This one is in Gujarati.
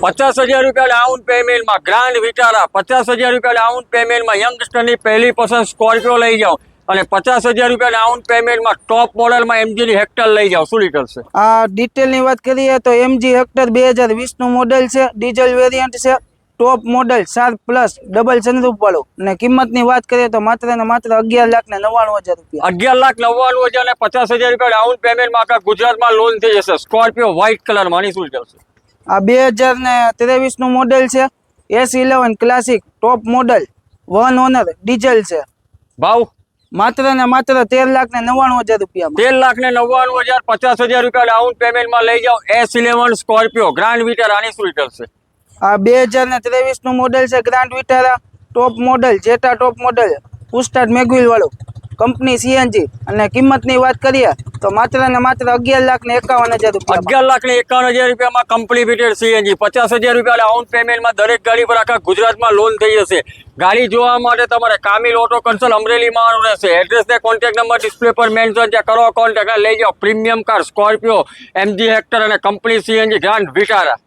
પચાસ હજાર રૂપિયા ડાઉન પેમેન્ટમાં ગ્રાન્ડ વિટારા પચાસ હજાર રૂપિયા ડાઉન પેમેન્ટમાં યંગસ્ટરની પહેલી પસંદ સ્કોર્પિયો લઈ જાઓ. અને પચાસ હજાર રૂપિયા ડાઉન પેમેન્ટમાં ટોપ મોડલમાં એમજીની હેક્ટર લઈ જાઓ. શું લીટર છે? આ ડિટેલની વાત કરીએ તો એમજી હેક્ટર બે હજાર વીસનું મોડેલ છે ડીઝલ વેરિયન્ટ છે ટોપ મોડેલ સાત પ્લસ ડબલ સનરૂફ વાળું. અને કિંમતની વાત કરીએ તો માત્ર ને માત્ર અગિયાર લાખ ને નવ્વાણું હજાર રૂપિયા. અગિયાર લાખ નવ્વાણું હજાર અને પચાસ હજાર રૂપિયા ડાઉન પેમેન્ટમાં આખા ગુજરાતમાં લોન થઈ જશે. સ્કોર્પિયો વ્હાઇટ કલરમાં આની શું લિટર છે? આ બે હજાર ને ત્રેવીસનું મોડેલ છે. S eleven classic top model one owner diesel છે. ભાવ માત્ર ને માત્ર તેર લાખ ને નવ્વાણું હજાર રૂપિયા તેર લાખ ને નવ્વાણું હજાર પચાસ હજાર રૂપિયા ડાઉન પેમેન્ટમાં લઈ જાઓ. S eleven Scorpio Grand Vitara આની શું છે. આ બે હજાર ને ત્રેવીસનું મોડેલ છે Grand Vitara top model Jetta top model push start mag wheel વાળું. કંપની સીએનજી અને કિંમતની વાત કરીએ, તો માત્ર ને માત્ર અગિયાર લાખ ને એકાવન હજાર રૂપિયા અગિયાર લાખ ને એકાવન હજાર રૂપિયામાં કમ્પની ફિટેડ સીએનજી પચાસ હજાર રૂપિયા ડાઉન પેમેન્ટમાં દરેક ગાડી પર આખા ગુજરાતમાં લોન થઈ જશે. ગાડી જોવા માટે તમારે કામિલ ઓટો કન્સલ અમરેલીમાં આવવાનું રહેશે. એડ્રેસ ને કોન્ટેક્ટ નંબર ડિસ્પ્લે પર મેન્શન ત્યાં કરો કોન્ટેક્ટ લઈ જાઓ. Premium car Scorpio MG Hector અને કંપની સીએનજી ગ્રાન્ડ વિટારા